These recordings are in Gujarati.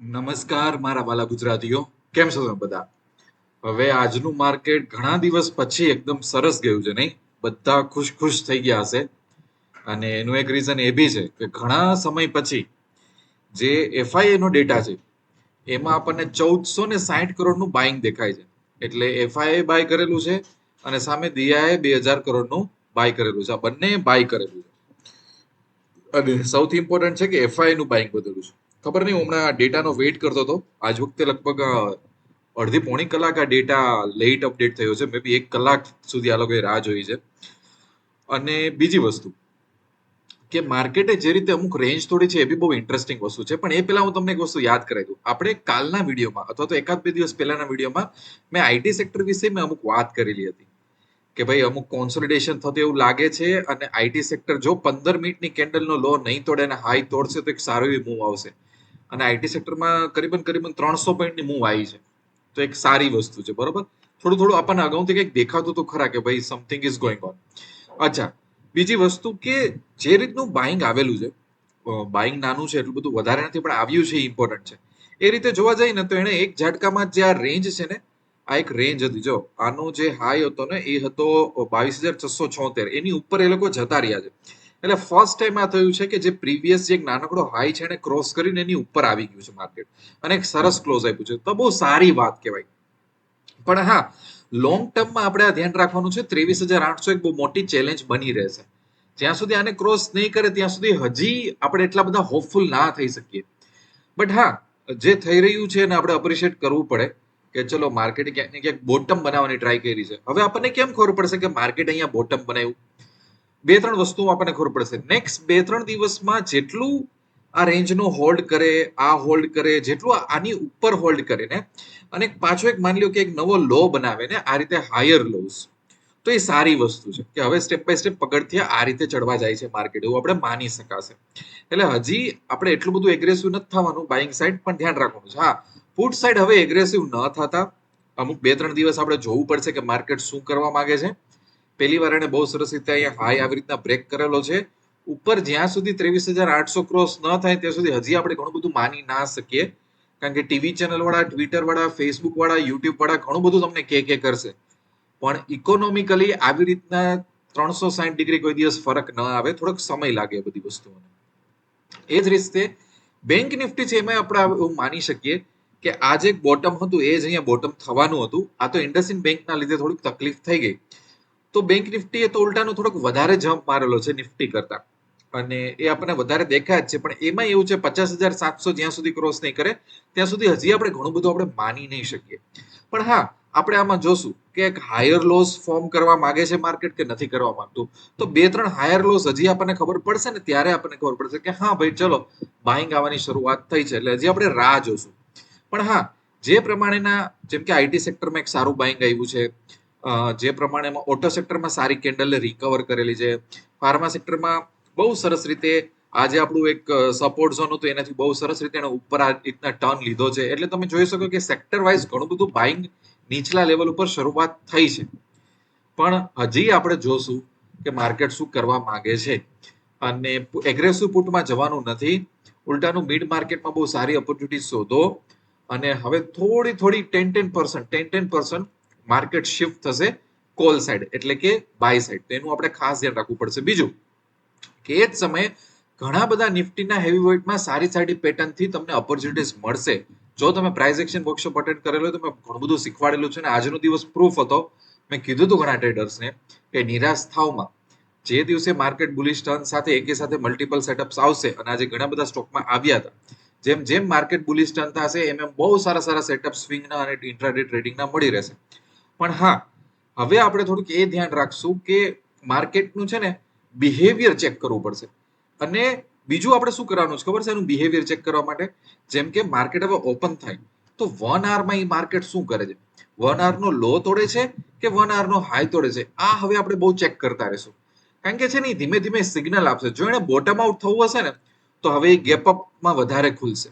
નમસ્કાર મારા વાલા ગુજરાતીઓ. કેમ છો તમે બધા? હવે આજનું માર્કેટ ઘણા દિવસ પછી એકદમ સરસ ગયું છે, નહીં? બધા ખુશ ખુશ થઈ ગયા હશે. અને એનું એક રીઝન એ બી છે કે ઘણા સમય પછી જે એફઆઈએ નો ડેટા છે, એમાં આપણને ચૌદસો ને સાહીઠ કરોડનું બાઇંગ દેખાય છે. એટલે એફઆઈએ બાય કરેલું છે અને સામે દિયાએ બે હજાર કરોડનું બાય કરેલું છે. આ બંને બાય કરેલું છે. અને સૌથી ઇમ્પોર્ટન્ટ છે કે એફઆઈનું બાઇંગ વધેલું છે. ખબર નહીં હમણાં ડેટાનો વેઇટ કરતો હતો. આજ વખતે લગભગ અડધી પોણી કલાક આ ડેટા લેટ અપડેટ થયો છે. મે બી એક કલાક સુધી આ લોકોએ રાહ જોઈ છે. અને બીજી વસ્તુ, કે માર્કેટે જે રીતે અમુક રેન્જ તોડી છે એ બી બહુ ઇન્ટરેસ્ટિંગ વસ્તુ છે. પણ એ પહેલા હું તમને એક વસ્તુ યાદ કરાવી દઉં. આપણે કાલના વિડીયોમાં અથવા તો એકાદ બે દિવસ પહેલાના વિડીયોમાં મેં આઈટી સેક્ટર વિશે મેં અમુક વાત કરેલી હતી. કે ભાઈ અમુક કોન્સોલિડેશન થતું એવું લાગે છે અને આઈટી સેક્ટર જો પંદર મિનિટની કેન્ડલનો લો નહીં તોડે અને હાઈ તોડશે તો એક સારો એવી મૂવ આવશે. અને આઈટી સેક્ટરમાં કરીબન કરીબન ત્રણસો પોઈન્ટની મૂવ આવી છે. તો એક સારી વસ્તુ છે, બરોબર? થોડું થોડું આપણને અગાઉથી કંઈક દેખાતું તો ખરા કે ભાઈ સમથિંગ ઇઝ ગોઈંગ ઓન અચ્છા, બીજી વસ્તુ કે જે રીતનું બાઇંગ આવેલું છે બાઇંગ નાનું છે, એટલું બધું વધારે નથી, પણ આવ્યું છે ઇમ્પોર્ટન્ટ છે. એ રીતે જોવા જઈએ ને તો એણે એક ઝાટકામાં જે આ રેન્જ છે ને, આ એક રેન્જ હતી, જો, આનો જે હાઈ હતો ને, એ હતો બાવીસ હજાર છસો છોતેર. એની ઉપર એ લોકો જતા રહ્યા છે. એટલે ફર્સ્ટ ટાઈમ આ થયું છે કે જે પ્રીવિયસ જે એક નાનકડો હાઈ છે એને ક્રોસ કરીને એની ઉપર આવી ગયું છે માર્કેટ અને એક સરસ ક્લોઝ આપ્યું છે. તો બહુ સારી વાત કહેવાય. પણ હા લોંગ ટર્મમાં આપણે આ ધ્યાન રાખવાનું છે, ત્રેવીસ હજાર આઠસો એક બહુ મોટી ચેલેન્જ બની રહેશે. જ્યાં સુધી આને ક્રોસ નહીં કરે, ત્યાં સુધી હજી આપણે એટલા બધા હોપફુલ ના થઈ શકીએ. બટ હા, જે થઈ રહ્યું છે એને આપણે અપ્રિશિએટ કરવું પડે કે ચલો માર્કેટ ક્યાંક ને ક્યાંક બોટમ બનાવવાની ટ્રાય કરી છે. હવે આપણને કેમ ખબર પડશે કે માર્કેટ અહીંયા બોટમ બનાવ્યું? બે ત્રણ વસ્તુઓ આપણને ખબર પડશે. નેક્સ્ટ બે ત્રણ દિવસમાં જેટલું આ રેન્જનો હોલ્ડ કરે, આ હોલ્ડ કરે, જેટલું આની ઉપર હોલ્ડ કરે ને, અને પાછો એક માની લો કે એક નવો લો બનાવે ને, આ રીતે હાયર લોસ તો એ સારી વસ્તુ છે કે હવે સ્ટેપ બાય સ્ટેપ પગથિયા આ રીતે ચડવા જાય છે માર્કેટ એવું આપણે માની શકાશે. એટલે હજી આપણે એટલું બધું એગ્રેસિવ નથી થવાનું બાઇંગ સાઈડ પણ ધ્યાન રાખવાનું છે. હા પુટ સાઈડ હવે એગ્રેસિવ ન થતા. અમુક બે ત્રણ દિવસ આપણે જોવું પડશે કે માર્કેટ શું કરવા માંગે છે. પહેલી વાર એને બહુ સરસ રીતે અહીંયા હાઈ આવી રીતના બ્રેક કરેલો છે. ઉપર જ્યાં સુધી ત્રેવીસ હજાર આઠસો ક્રોસ ન થાય, ત્યાં સુધી હજી આપણે ઘણું બધું માની ના શકીએ. કારણ કે ટીવી ચેનલ વાળા ટ્વિટર વાળા ફેસબુક વાળા યુટ્યુબ વાળા ઘણું બધું તમને કે કે કરશે. પણ ઇકોનોમિકલી આવી રીતના ત્રણસો સાઠ ડિગ્રી કોઈ દિવસ ફરક ન આવે. થોડોક સમય લાગે બધી વસ્તુઓને. એ જ રીતે બેંક નિફ્ટી છે એમાં આપણે એવું માની શકીએ કે આ જે બોટમ હતું, એ જ અહીંયા બોટમ થવાનું હતું. આ તો ઇન્ડસિન બેંકના લીધે થોડીક તકલીફ થઈ ગઈ. તો બેંક નિફ્ટી એ તો ઉલટાનો થોડોક વધારે જમ્પ મારેલો છે નિફ્ટી કરતા. અને એ આપણને વધારે દેખાય જ છે, પણ એમાં એવું છે પચાસ હજાર સાતસો જ્યાં સુધી ક્રોસ નહીં કરે, ત્યાં સુધી હજી આપણે ઘણું બધું આપણે માની નહીં શકીએ. પણ હા, આપણે આમાં જોશું કે એક હાયર લોસ ફોર્મ કરવા માંગે છે માર્કેટ કે નથી કરવા માંગતું? તો બે ત્રણ હાયર લોસ હજી આપણને ખબર પડશે ને ત્યારે આપણને ખબર પડશે કે હા ભાઈ, ચલો બાઇંગ આવવાની શરૂઆત થઈ છે એટલે હજી આપણે રાહ જોશું. પણ હા, જે પ્રમાણેના જેમ કે આઈટી સેક્ટરમાં એક સારું બાઇંગ આવ્યું છે જે પ્રમાણે ઓટો સેક્ટરમાં સારી કેન્ડલે રિકવર કરેલી છે. ફાર્મા સેક્ટરમાં બહુ સરસ રીતે આજે આપણું એક સપોર્ટ ઝોન હતું, એનાથી બહુ સરસ રીતે એને ઉપર આ રીતના ટર્ન લીધો છે. એટલે તમે જોઈ શકો કે સેક્ટર વાઇઝ ઘણું બધું બાઇંગ નીચલા લેવલ ઉપર શરૂઆત થઈ છે. પણ હજી આપણે જોશું કે માર્કેટ શું કરવા માંગે છે. અને એગ્રેસિવ પુટમાં જવાનું નથી. ઉલટાનું મિડ માર્કેટમાં બહુ સારી ઓપોર્ચ્યુનિટી શોધો. અને હવે થોડી થોડી ten ten percent ten ten percent market shift થશે કોલ સાઈડ, એટલે કે બાય સાઈડ. તો એનું આપણે ખાસ ધ્યાન રાખવું પડશે. બીજું, કે એ જ સમયે ઘણા બધા નિફ્ટીના હેવી વેઇટમાં સારી સારી પેટર્નથી તમને ઓપોર્ચ્યુનિટીઝ મળશે. જો તમે પ્રાઇઝ એક્શન વર્કશોપ અટેન્ડ કરેલો તો મેં ઘણું બધું શીખવાડેલું છે અને આજનો દિવસ પ્રૂફ હતો. મેં કીધું હતું ઘણા ટ્રેડર્સને કે નિરાશ થાવમાં. જે દિવસે માર્કેટ બુલિશ ટર્ન સાથે એકે સાથે મલ્ટિપલ સેટઅપ્સ આવશે, અને આજે ઘણા બધા સ્ટોકમાં આવ્યા હતા. જેમ જેમ માર્કેટ બુલિશ ટર્ન થશે, એમ એમ બહુ સારા સારા સેટઅપ સ્વિંગના અને ઇન્ટ્રાડે ટ્રેડિંગના મળી રહેશે. પણ હા, હવે આપણે થોડુંક એ ધ્યાન રાખશું કે માર્કેટનું છે ને બિહેવિયર ચેક કરવું પડશે. અને બીજું આપણે શું કરવાનું છે ખબર છે? એનું બિહેવિયર ચેક કરવા માટે જેમ કે માર્કેટ હવે ઓપન થાય, તો વન આવરમાં એ માર્કેટ શું કરે છે? વન આવરનો લો તોડે છે કે વન આવરનો હાઈ તોડે છે? આ હવે આપણે બહુ ચેક કરતા રહીશું. કારણ કે છે ને ધીમે ધીમે સિગ્નલ આપશે. જો એને બોટમ આઉટ થવું હશે ને, તો હવે એ ગેપ અપમાં વધારે ખુલશે.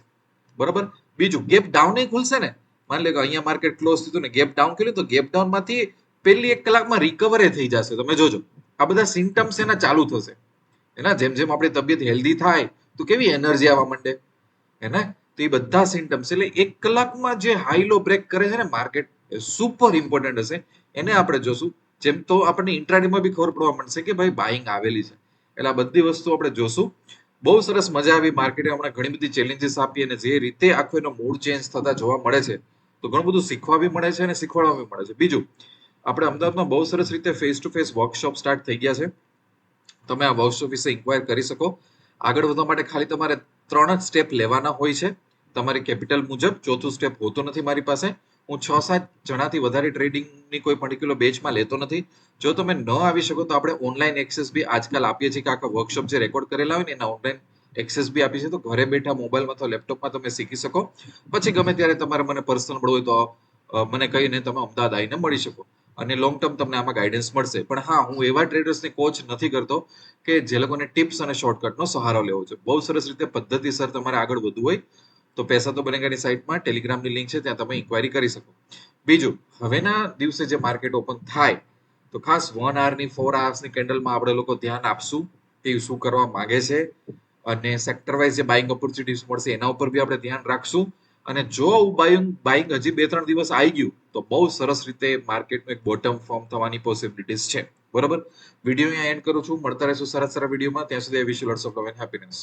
બરાબર? બીજું ગેપ ડાઉન ખુલશે ને માની લે કે અહીંયા માર્કેટ ક્લોઝ થયું ને ગેપ ડાઉન કર્યું, તો ગેપ ડાઉનમાંથી પહેલી એક કલાકમાં રિકવર થઈ જશે. તમે જોજો, આ બધા સિમ્ટમ્સ એના ચાલુ થશે. એના જેમ જેમ આપણી તબિયત હેલ્ધી થાય, તો કેવી એનર્જી આવવા માંડે? હેને તો એ બધા સિમ્ટમ્સ એટલે એક કલાકમાં જે હાઈ લો બ્રેક કરે છે ને માર્કેટ સુપર ઇમ્પોર્ટન્ટ હશે. એને આપણે જોશું. જેમ તો આપણને ઇન્ટ્રાડેમાં બી ખબર પડવા મળશે કે ભાઈ બાઇંગ આવેલી છે. એટલે આ બધી વસ્તુ આપણે જોશું. બહુ સરસ મજા આવી માર્કેટે હમણાં ઘણી બધી ચેલેન્જીસ આપી અને જે રીતે આખો એનો મૂડ ચેન્જ થતા જોવા મળે છે તો ઘણું બધું શીખવા બી મળે છે અને શીખવાડવા બી મળે છે. બીજું, આપણે અમદાવાદમાં બહુ સરસ રીતે face to face workshop start થઈ ગયા છે. તમે આ વર્કશોપ વિશે ઇન્ક્વાયર કરી શકો. આગળ વધવા માટે ખાલી તમારે ત્રણ જ સ્ટેપ લેવાના હોય છે. તમારી કેપિટલ મુજબ, ચોથું સ્ટેપ હોતું નથી મારી પાસે. હું છ સાત જણાથી વધારે ટ્રેડિંગની કોઈ પર્ટિક્યુલર બેચમાં લેતો નથી. જો તમે ન આવી શકો તો આપણે ઓનલાઈન એક્સેસ બી આજકાલ આપીએ છીએ કે આખા વર્કશોપ જે રેકોર્ડ કરેલા હોય ને એના ઓનલાઈન એક્સેસ બી આપી છે. તો ઘરે બેઠા મોબાઈલમાં અથવા લેપટોપમાં તમે શીખી શકો. પછી ગમે ત્યારે તમારે મને પર્સનલ મળવું હોય તો મને કહીને તમે અમદાવાદ આવીને મળી શકો. અને લોંગ ટર્મ તમને આમાં ગાઈડન્સ મળશે. પણ હા, હું એવા ટ્રેડર્સને કોચ નથી કરતો કે જે લોકોને ટિપ્સ અને શોર્ટકટનો સહારો લેવો છે. બહુ સરસ રીતે પદ્ધતિસર તમારે આગળ વધવું હોય, તો પૈસા તો બનેગાની સાઇટમાં ટેલિગ્રામની લિંક છે, ત્યાં તમે ઇન્ક્વાયરી કરી શકો. બીજું, હવેના દિવસે જે માર્કેટ ઓપન થાય, તો ખાસ વન આવરની ફોર આવર્સની કેન્ડલમાં આપણે લોકો ધ્યાન આપશું કે શું કરવા માંગે છે. અને સેક્ટર વાઇઝ જે બાઇંગ ઓપોર્ચ્યુનિટીઝ મળશે, એના ઉપર બી આપણે ધ્યાન રાખશું. અને જો બાઇંગ બાઇંગ હજી બે ત્રણ દિવસ આવી ગયું, તો બહુ સરસ રીતે માર્કેટનું એક બોટમ ફોર્મ થવાની પોસિબિલિટીઝ છે. બરોબર? વીડિયો અહીંયા એન્ડ કરું છું. મળતા રહેશું સારા સારા વિડીયોમાં ત્યાં સુધી wish of love and happiness